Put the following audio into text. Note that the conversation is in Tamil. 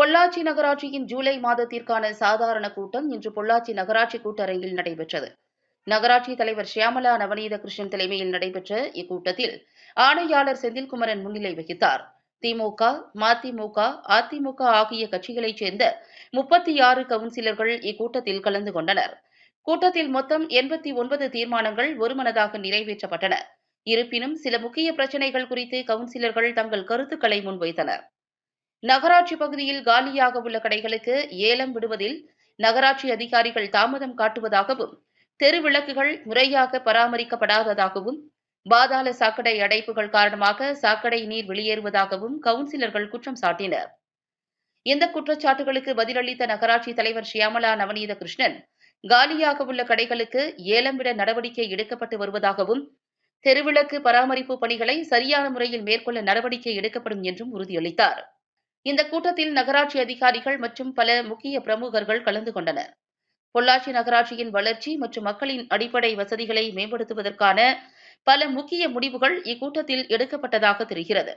பொள்ளாச்சி நகராட்சியின் ஜூலை மாதத்திற்கான சாதாரண கூட்டம் இன்று பொள்ளாச்சி நகராட்சி கூட்டரங்கில் நடைபெற்றது. நகராட்சி தலைவர் ஷியாமலா நவநீத கிருஷ்ணன் தலைமையில் நடைபெற்ற இக்கூட்டத்தில் ஆணையாளர் செந்தில்குமரன் முன்னிலை வகித்தார். திமுக மதிமுக அதிமுக ஆகிய கட்சிகளைச் சேர்ந்த முப்பத்தி ஆறு கவுன்சிலர்கள் இக்கூட்டத்தில் கலந்து கொண்டனர். கூட்டத்தில் மொத்தம் எண்பத்தி ஒன்பது தீர்மானங்கள் ஒருமனதாக நிறைவேற்றப்பட்டன. இருப்பினும் சில முக்கிய பிரச்சினைகள் குறித்து கவுன்சிலர்கள் தங்கள் கருத்துக்களை முன்வைத்தனர். நகராட்சி பகுதியில் காலியாக உள்ள கடைகளுக்கு ஏலம் விடுவதில் நகராட்சி அதிகாரிகள் தாமதம் காட்டுவதாகவும் தெருவிளக்குகள் முறையாக பராமரிக்கப்படாததாகவும் பாதாள சாக்கடை அடைப்புகள் காரணமாக சாக்கடை நீர் வெளியேறுவதாகவும் கவுன்சிலர்கள் குற்றம் சாட்டினர். இந்த குற்றச்சாட்டுகளுக்கு பதிலளித்த நகராட்சி தலைவர் ஷியாமலா நவநீத கிருஷ்ணன் காலியாக உள்ள கடைகளுக்கு ஏலம் விட நடவடிக்கை எடுக்கப்பட்டு வருவதாகவும் தெருவிளக்கு பராமரிப்பு பணிகளை சரியான முறையில் மேற்கொள்ள நடவடிக்கை எடுக்கப்படும் என்றும் உறுதியளித்தார். இந்த கூட்டத்தில் நகராட்சி அதிகாரிகள் மற்றும் பல முக்கிய பிரமுகர்கள் கலந்து கொண்டனர். பொள்ளாச்சி நகராட்சியின் வளர்ச்சி மற்றும் மக்களின் அடிப்படை வசதிகளை மேம்படுத்துவதற்கான பல முக்கிய முடிவுகள் இக்கூட்டத்தில் எடுக்கப்பட்டதாக தெரிகிறது.